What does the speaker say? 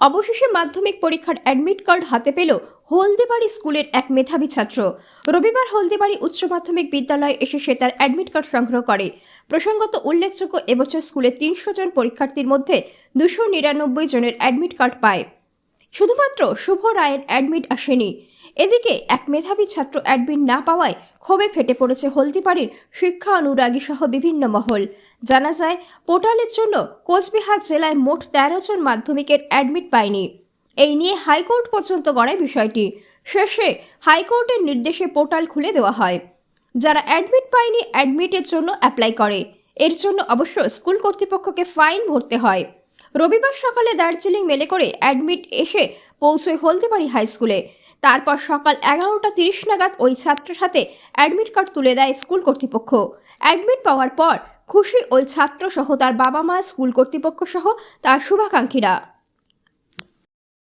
অবশেষে মাধ্যমিক পরীক্ষার অ্যাডমিট কার্ড হাতে পেল হলদিবাড়ি স্কুলের এক মেধাবী ছাত্র। রবিবার হলদিবাড়ি উচ্চ মাধ্যমিক বিদ্যালয়ে এসে সে তার অ্যাডমিট কার্ড সংগ্রহ করে। প্রসঙ্গত উল্লেখযোগ্য এবছর স্কুলে তিনশো জন পরীক্ষার্থীর মধ্যে দুশো নিরানব্বই জনের অ্যাডমিট কার্ড পায়। শুধুমাত্র শুভ রায়ের অ্যাডমিট আসেনি। এদিকে এক মেধাবী ছাত্র অ্যাডমিট না পাওয়ায় ক্ষোভে ফেটে পড়েছে হলদিবাড়ির শিক্ষা অনুরাগী সহ বিভিন্ন মহল। জানা যায়, পোর্টালের জন্য কোচবিহার জেলায় মোট তেরো জন মাধ্যমিকের অ্যাডমিট পায়নি। এই নিয়ে হাইকোর্ট পর্যন্ত গড়ায় বিষয়টি। শেষে হাইকোর্টের নির্দেশে পোর্টাল খুলে দেওয়া হয়। যারা অ্যাডমিট পায়নি অ্যাডমিটের জন্য অ্যাপ্লাই করে। এর জন্য অবশ্য স্কুল কর্তৃপক্ষকে ফাইন ভরতে হয়। রবিবার সকালে দার্জিলিং মেলে করে অ্যাডমিট এসে পৌঁছয় হলদিবাড়ি হাই স্কুলে তারপর সকাল এগারোটা তিরিশ নাগাদ ওই ছাত্রের হাতে অ্যাডমিট কার্ড তুলে দেয় স্কুল কর্তৃপক্ষ। অ্যাডমিট পাওয়ার পর খুশি ওই ছাত্রসহ তার বাবা মা স্কুল কর্তৃপক্ষ সহ তার শুভাকাঙ্ক্ষীরা।